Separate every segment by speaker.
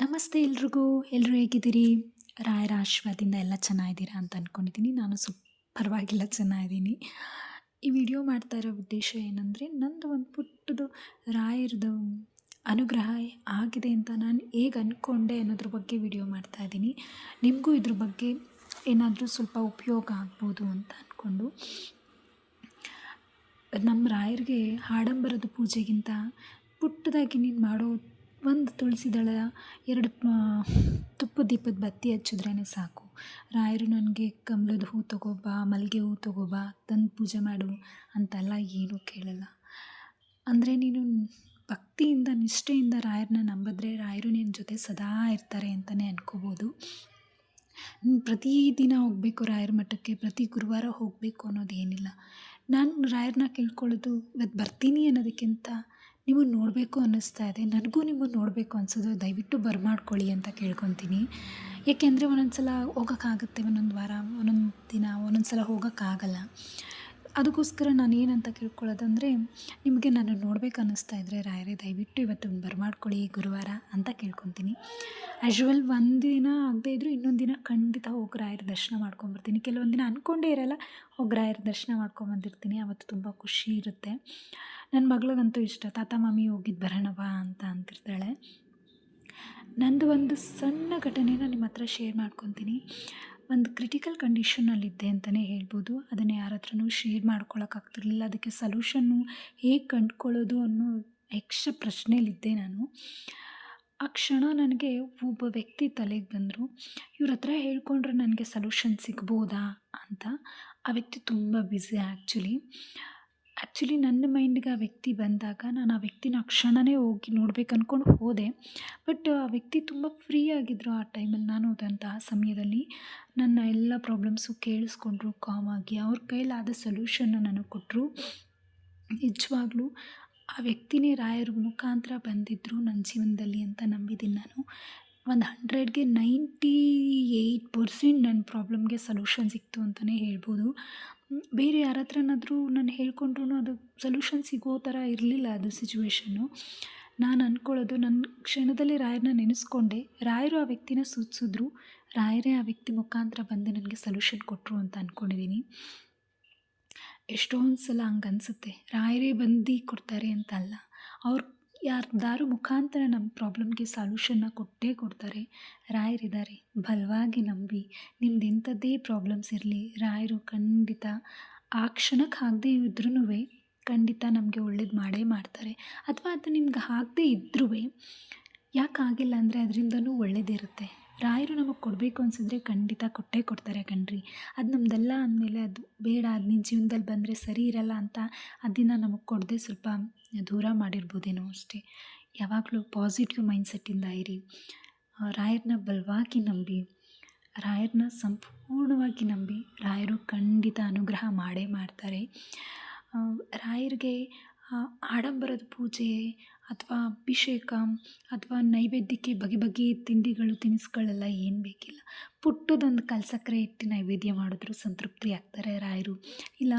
Speaker 1: ನಮಸ್ತೆ ಎಲ್ರಿಗೂ. ಎಲ್ಲರೂ ಹೇಗಿದ್ದೀರಿ? ರಾಯರ ಆಶೀರ್ವಾದದಿಂದ ಎಲ್ಲ ಚೆನ್ನಾಗಿದ್ದೀರಾ ಅಂತ ಅಂದ್ಕೊಂಡಿದ್ದೀನಿ ನಾನು ಸು, ಪರವಾಗಿಲ್ಲ, ಚೆನ್ನಾಗಿದ್ದೀನಿ. ಈ ವಿಡಿಯೋ ಮಾಡ್ತಾ ಇರೋ ಉದ್ದೇಶ ಏನಂದರೆ, ನಂದು ಒಂದು ಪುಟ್ಟದು ರಾಯರದು ಅನುಗ್ರಹ ಆಗಿದೆ ಅಂತ ನಾನು ಹೇಗೆ ಅಂದ್ಕೊಂಡೆ ಅನ್ನೋದ್ರ ಬಗ್ಗೆ ವಿಡಿಯೋ ಮಾಡ್ತಾ ಇದ್ದೀನಿ. ನಿಮಗೂ ಇದ್ರ ಬಗ್ಗೆ ಏನಾದರೂ ಸ್ವಲ್ಪ ಉಪಯೋಗ ಆಗ್ಬೋದು ಅಂತ ಅಂದ್ಕೊಂಡು ನಮ್ಮ ರಾಯರಿಗೆ ಆಡಂಬರದ ಪೂಜೆಗಿಂತ ಪುಟ್ಟದಾಗಿ ನೀನು ಮಾಡೋ ಒಂದು ತುಳಸಿ ದಳ ಎರಡು ತುಪ್ಪ ದೀಪದ ಬತ್ತಿ ಹಚ್ಚಿದ್ರೇ ಸಾಕು. ರಾಯರು ನನಗೆ ಕಮಲದ ಹೂ ತಗೋಬಾ, ಮಲ್ಲಿಗೆ ಹೂ ತಗೋಬಾ, ತಂದು ಪೂಜೆ ಮಾಡು ಅಂತೆಲ್ಲ ಏನೂ ಕೇಳಲ್ಲ. ಅಂದರೆ ನೀನು ಭಕ್ತಿಯಿಂದ, ನಿಷ್ಠೆಯಿಂದ ರಾಯರನ್ನ ನಂಬಿದ್ರೆ ರಾಯರು ನಿನ್ನ ಜೊತೆ ಸದಾ ಇರ್ತಾರೆ ಅಂತಲೇ ಅಂದ್ಕೋಬೋದು ಪ್ರತಿದಿನ ಹೋಗಬೇಕು ರಾಯರ ಮಠಕ್ಕೆ, ಪ್ರತಿ ಗುರುವಾರ ಹೋಗಬೇಕು ಅನ್ನೋದು ಏನಿಲ್ಲ. ನಾನು ರಾಯರನ್ನ ಕೇಳ್ಕೊಳ್ಳೋದು ಇವತ್ತು ಬರ್ತೀನಿ ಅನ್ನೋದಕ್ಕಿಂತ ನಿಮ್ಮನ್ನು ನೋಡಬೇಕು ಅನ್ನಿಸ್ತಾ ಇದೆ. ನನಗೂ ನಿಮ್ಮನ್ನು ನೋಡಬೇಕು ಅನಿಸೋದು ದಯವಿಟ್ಟು ಬರ್ಮಾಡ್ಕೊಳ್ಳಿ ಅಂತ ಕೇಳ್ಕೊತೀನಿ. ಏಕೆಂದರೆ ಒಂದೊಂದು ಸಲ ಹೋಗೋಕ್ಕಾಗುತ್ತೆ. ಒಂದೊಂದು ವಾರ, ಒಂದೊಂದು ದಿನ ಒಂದೊಂದು ಸಲ ಹೋಗೋಕ್ಕಾಗಲ್ಲ. ಅದಕ್ಕೋಸ್ಕರ ನಾನು ಏನಂತ ಕೇಳ್ಕೊಳ್ಳೋದಂದರೆ, ನಿಮಗೆ ನಾನು ನೋಡ್ಬೇಕು ಅನ್ನಿಸ್ತಾ ಇದ್ದರೆ ರಾಯರೇ, ದಯವಿಟ್ಟು ಇವತ್ತು ಬರ್ಮಾಡ್ಕೊಳ್ಳಿ ಗುರುವಾರ ಅಂತ ಕೇಳ್ಕೊತೀನಿ. ಆ್ಯಶ್ವಲ್ ಒಂದು ದಿನ ಆಗದೇ ಇದ್ದರೂ ಇನ್ನೊಂದು ದಿನ ಖಂಡಿತ ಹೋಗಿ ರಾಯರ ದರ್ಶನ ಮಾಡ್ಕೊಂಬರ್ತೀನಿ. ಕೆಲವೊಂದು ದಿನ ಅಂದ್ಕೊಂಡೇ ಇರಲ್ಲ, ಹೋಗಿ ರಾಯರ ದರ್ಶನ ಮಾಡ್ಕೊಂಬಂದಿರ್ತೀನಿ. ಅವತ್ತು ತುಂಬ ಖುಷಿ ಇರುತ್ತೆ. ನನ್ನ ಮಗಳಿಗಂತೂ ಇಷ್ಟ. ತಾತ ಮಾಮಿ ಹೋಗಿದ್ದು ಬರೋಣವ ಅಂತ ಅಂತಿರ್ತಾಳೆ. ನಂದು ಒಂದು ಸಣ್ಣ ಘಟನೆನ ನಿಮ್ಮ ಹತ್ರ ಶೇರ್ ಮಾಡ್ಕೊತೀನಿ. ಒಂದು ಕ್ರಿಟಿಕಲ್ ಕಂಡೀಷನಲ್ಲಿದ್ದೆ ಅಂತಲೇ ಹೇಳ್ಬೋದು. ಅದನ್ನು ಯಾರ ಹತ್ರನೂ ಶೇರ್ ಮಾಡ್ಕೊಳ್ಳೋಕ್ಕಾಗ್ತಿರ್ಲಿಲ್ಲ ಅದಕ್ಕೆ ಸಲ್ಯೂಷನ್ನು ಹೇಗೆ ಕಂಡುಕೊಳ್ಳೋದು ಅನ್ನೋ ಯಕ್ಷ ಪ್ರಶ್ನೆಯಲ್ಲಿದ್ದೆ ನಾನು. ಆ ಕ್ಷಣ ನನಗೆ ಒಬ್ಬ ವ್ಯಕ್ತಿ ತಲೆಗೆ ಬಂದರು. ಇವ್ರ ಹತ್ರ ಹೇಳ್ಕೊಂಡ್ರೆ ನನಗೆ ಸಲ್ಯೂಷನ್ ಸಿಗ್ಬೋದಾ? ಅಂತ. ಆ ವ್ಯಕ್ತಿ ತುಂಬ ಬ್ಯುಸಿ ಆ್ಯಕ್ಚುಲಿ ಆ್ಯಕ್ಚುಲಿ ನನ್ನ ಮೈಂಡ್ಗೆ ಆ ವ್ಯಕ್ತಿ ಬಂದಾಗ ನಾನು ಆ ವ್ಯಕ್ತಿನ ಆ ಹೋಗಿ ನೋಡ್ಬೇಕು ಅಂದ್ಕೊಂಡು ಹೋದೆ. ಬಟ್ ಆ ವ್ಯಕ್ತಿ ತುಂಬ ಫ್ರೀ ಆಗಿದ್ದರು ಆ ಟೈಮಲ್ಲಿ ನಾನು ಹೋದಂತಹ ಸಮಯದಲ್ಲಿ. ನನ್ನ ಎಲ್ಲ ಪ್ರಾಬ್ಲಮ್ಸು ಕೇಳಿಸ್ಕೊಂಡ್ರು ಕಾಮಾಗಿ ಅವ್ರ ಕೈಲಾದ ಸೊಲ್ಯೂಷನ್ನ ನನಗೆ ಕೊಟ್ಟರು ನಿಜವಾಗ್ಲೂ ಆ ವ್ಯಕ್ತಿನೇ ರಾಯರ ಮುಖಾಂತರ ಬಂದಿದ್ದರು ನನ್ನ ಜೀವನದಲ್ಲಿ ಅಂತ ನಂಬಿದ್ದೀನಿ ನಾನು. ಒಂದು ಹಂಡ್ರೆಡ್ಗೆ ನೈಂಟಿ ಏಯ್ಟ್ ಪರ್ಸೆಂಟ್ ನನ್ನ ಪ್ರಾಬ್ಲಮ್ಗೆ ಸೊಲ್ಯೂಷನ್ ಸಿಕ್ತು ಅಂತಲೇ ಹೇಳ್ಬೋದು. ಬೇರೆ ಯಾರ ಹತ್ರನಾದರೂ ನಾನು ಹೇಳ್ಕೊಂಡ್ರೂ ಅದು ಸೊಲ್ಯೂಷನ್ ಸಿಗೋ ಥರ ಇರಲಿಲ್ಲ ಅದು ಸಿಚುವೇಶನ್ನು ನಾನು ಅಂದ್ಕೊಳ್ಳೋದು ನನ್ನ ಕ್ಷಣದಲ್ಲಿ ರಾಯರನ್ನ ನೆನೆಸ್ಕೊಂಡೆ. ರಾಯರು ಆ ವ್ಯಕ್ತಿನ ಸೂಚಿಸಿದ್ರು. ರಾಯರೇ ಆ ವ್ಯಕ್ತಿ ಮುಖಾಂತರ ಬಂದು ನನಗೆ ಸೊಲ್ಯೂಷನ್ ಕೊಟ್ಟರು ಅಂತ ಅಂದ್ಕೊಂಡಿದ್ದೀನಿ ಎಷ್ಟೊಂದು ಸಲ ಹಂಗೆ ಅನಿಸುತ್ತೆ ರಾಯರೇ ಬಂದು ಕೊಡ್ತಾರೆ ಅಂತ ಅಲ್ಲ ಅವ್ರು ಯಾರ್ದಾರು ಮುಖಾಂತರ ನಮ್ಮ ಪ್ರಾಬ್ಲಮ್ಗೆ ಸಾಲ್ಯೂಷನ್ನ ಕೊಟ್ಟೇ ಕೊಡ್ತಾರೆ. ರಾಯರಿದ್ದಾರೆ. ಬಲವಾಗಿ ನಂಬಿ. ನಿಮ್ದು ಎಂಥದ್ದೇ ಪ್ರಾಬ್ಲಮ್ಸ್ ಇರಲಿ, ರಾಯರು ಖಂಡಿತ ಆ ಕ್ಷಣಕ್ಕೆ ಆಗದೇ ಇದ್ರೂ ಖಂಡಿತ ನಮಗೆ ಒಳ್ಳೇದು ಮಾಡೇ ಮಾಡ್ತಾರೆ. ಅಥವಾ ಅದು ನಿಮ್ಗೆ ಆಗದೇ ಇದ್ರೂ ಯಾಕೆ ಆಗಿಲ್ಲ ಅಂದರೆ ಅದರಿಂದನೂ ಒಳ್ಳೇದಿರುತ್ತೆ ರಾಯರು ನಮಗೆ ಕೊಡಬೇಕು ಅನಿಸಿದ್ರೆ ಖಂಡಿತ ಕೊಟ್ಟೇ ಕೊಡ್ತಾರೆ ಕಣ್ರಿ. ಅದು ನಮ್ದೆಲ್ಲ ಅಂದಮೇಲೆ ಅದು ಬೇಡ, ಅದು ನಿನ್ನ ಜೀವನದಲ್ಲಿ ಬಂದರೆ ಸರಿ ಇರಲ್ಲ ಅಂತ ಅದನ್ನು ನಮಗೆ ಕೊಡದೆ ಸ್ವಲ್ಪ ದೂರ ಮಾಡಿರ್ಬೋದೇನೋ ಅಷ್ಟೇ. ಯಾವಾಗಲೂ ಪಾಸಿಟಿವ್ ಮೈಂಡ್ಸೆಟ್ಟಿಂದ ಇರಿ. ರಾಯರನ್ನ ಬಲವಾಗಿ ನಂಬಿ. ರಾಯರನ್ನ ಸಂಪೂರ್ಣವಾಗಿ ನಂಬಿ. ರಾಯರು ಖಂಡಿತ ಅನುಗ್ರಹ ಮಾಡೇ ಮಾಡ್ತಾರೆ. ರಾಯರಿಗೆ ಆಡಂಬರದ ಪೂಜೆ ಅಥವಾ ಅಭಿಷೇಕ ಅಥವಾ ನೈವೇದ್ಯಕ್ಕೆ ಬಗೆ ಬಗೆ ತಿಂಡಿಗಳು, ತಿನಿಸುಗಳೆಲ್ಲ ಏನು ಬೇಕಿಲ್ಲ. ಪುಟ್ಟದೊಂದು ಕಲ್ಸಕ್ಕರೆ ಇಟ್ಟು ನೈವೇದ್ಯ ಮಾಡಿದ್ರು ಸಂತೃಪ್ತಿ ಆಗ್ತಾರೆ ರಾಯರು. ಇಲ್ಲ,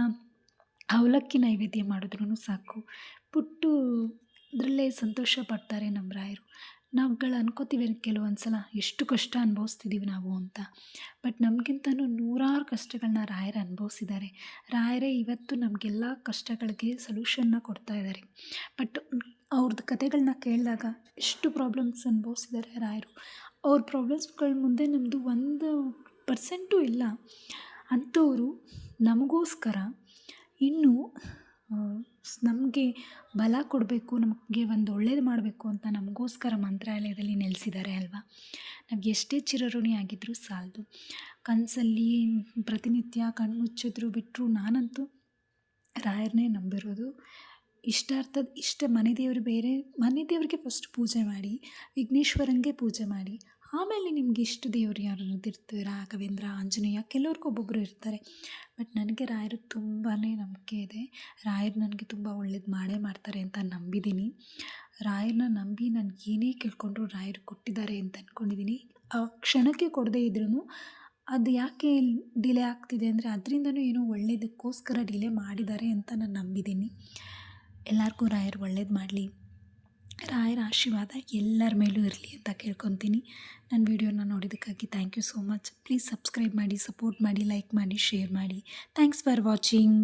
Speaker 1: ಅವಲಕ್ಕಿ ನೈವೇದ್ಯ ಮಾಡಿದ್ರೂ ಸಾಕು. ಪುಟ್ಟು ಇದರಲ್ಲೇ ಸಂತೋಷ ಪಡ್ತಾರೆ ನಮ್ಮ ರಾಯರು. ನಾವುಗಳು ಅನ್ಕೋತೀವಿ ಕೆಲವೊಂದು ಸಲ ಎಷ್ಟು ಕಷ್ಟ ಅನುಭವಿಸ್ತಿದ್ದೀವಿ ನಾವು ಅಂತ. ಬಟ್ ನಮಗಿಂತನೂ ನೂರಾರು ಕಷ್ಟಗಳನ್ನ ರಾಯರು ಅನುಭವಿಸಿದ್ದಾರೆ. ರಾಯರೇ ಇವತ್ತು ನಮಗೆಲ್ಲ ಕಷ್ಟಗಳಿಗೆ ಸೊಲ್ಯೂಷನ್ನ ಕೊಡ್ತಾ ಇದ್ದಾರೆ. ಬಟ್ ಅವ್ರದ್ದು ಕತೆಗಳನ್ನ ಕೇಳಿದಾಗ ಎಷ್ಟು ಪ್ರಾಬ್ಲಮ್ಸ್ ಅನುಭವಿಸಿದ್ದಾರೆ ರಾಯರು. ಅವ್ರ ಪ್ರಾಬ್ಲಮ್ಸ್ಗಳ ಮುಂದೆ ನಮ್ಮದು ಒಂದು ಪರ್ಸೆಂಟೂ ಇಲ್ಲ. ಅಂಥವರು ನಮಗೋಸ್ಕರ ಇನ್ನೂ ನಮಗೆ ಬಲ ಕೊಡಬೇಕು, ನಮಗೆ ಒಂದು ಒಳ್ಳೇದು ಮಾಡಬೇಕು ಅಂತ ನಮಗೋಸ್ಕರ ಮಂತ್ರಾಲಯದಲ್ಲಿ ನೆಲೆಸಿದ್ದಾರೆ ಅಲ್ವಾ? ನಮಗೆ ಎಷ್ಟೇ ಚಿರಋಣಿ ಆಗಿದ್ದರೂ ಸಾಲದು. ಕನಸಲ್ಲಿ ಪ್ರತಿನಿತ್ಯ ಕಣ್ಣು ಮುಚ್ಚಿದ್ರು ಬಿಟ್ಟರು ನಾನಂತೂ ರಾಯರನ್ನೇ ನಂಬಿರೋದು. ಇಷ್ಟಾರ್ಥದ ಇಷ್ಟ ಮನೆ ದೇವರು ಬೇರೆ, ಮನೆ ದೇವರಿಗೆ ಫಸ್ಟ್ ಪೂಜೆ ಮಾಡಿ, ವಿಘ್ನೇಶ್ವರಂಗೆ ಪೂಜೆ ಮಾಡಿ. ಆಮೇಲೆ ನಿಮ್ಗೆ ಇಷ್ಟು ದೇವ್ರು ಯಾರು ಇರ್ತಾರೆ? ರಾಘವೇಂದ್ರ, ಆಂಜನೇಯ, ಕೆಲವ್ರಿಗೂ ಒಬ್ಬೊಬ್ಬರು ಇರ್ತಾರೆ. ಬಟ್ ನನಗೆ ರಾಯರು ತುಂಬಾ ನಂಬಿಕೆ ಇದೆ. ರಾಯರು ನನಗೆ ತುಂಬ ಒಳ್ಳೇದು ಮಾಡೇ ಮಾಡ್ತಾರೆ ಅಂತ ನಂಬಿದ್ದೀನಿ ರಾಯರನ್ನ ನಂಬಿ ನಾನು ಏನೇ ಕೇಳ್ಕೊಂಡ್ರು ರಾಯರು ಕೊಟ್ಟಿದ್ದಾರೆ ಅಂತ ಅಂದ್ಕೊಂಡಿದ್ದೀನಿ ಆ ಕ್ಷಣಕ್ಕೆ ಕೊಡದೇ ಇದ್ರೂ ಅದು ಯಾಕೆ ಡಿಲೇ ಆಗ್ತಿದೆ ಅಂದರೆ ಅದರಿಂದನೂ ಏನೋ ಒಳ್ಳೇದಕ್ಕೋಸ್ಕರ ಡಿಲೇ ಮಾಡಿದ್ದಾರೆ ಅಂತ ನಾನು ನಂಬಿದ್ದೀನಿ ಎಲ್ಲರಿಗೂ ರಾಯರು ಒಳ್ಳೇದು ಮಾಡಲಿ. ರಾಯರ ಆಶೀರ್ವಾದ ಎಲ್ಲರ ಮೇಲೂ ಇರಲಿ ಅಂತ ಕೇಳ್ಕೊತೀನಿ. ನನ್ನ ವಿಡಿಯೋನ ನೋಡಿದ್ದಕ್ಕಾಗಿ thank you so much please subscribe ಮಾಡಿ ಸಪೋರ್ಟ್ ಮಾಡಿ ಲೈಕ್ ಮಾಡಿ ಶೇರ್ ಮಾಡಿ. Thanks for watching